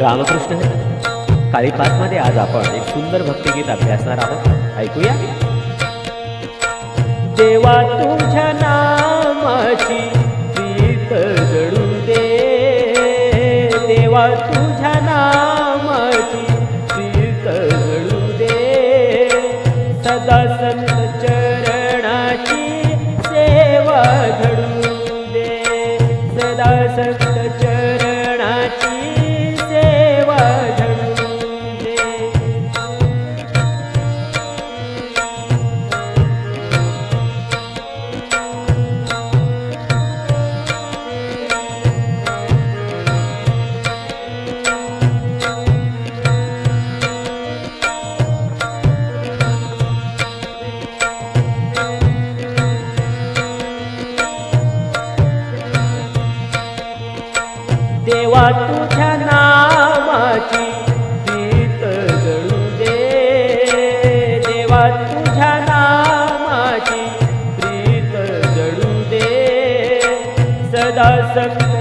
रामकृष्ण काळीपासमध्ये आज आपण एक सुंदर भक्तिगीत अभ्यासणार आहोत. ऐकूया? देवा तुझ्या नामाची प्रीत जडू दे. देवा तुझ्या नामाची प्रीत जडू दे. सदा संत चरणाची सेवा धडू दे. सदा संत चरण सदा सत्य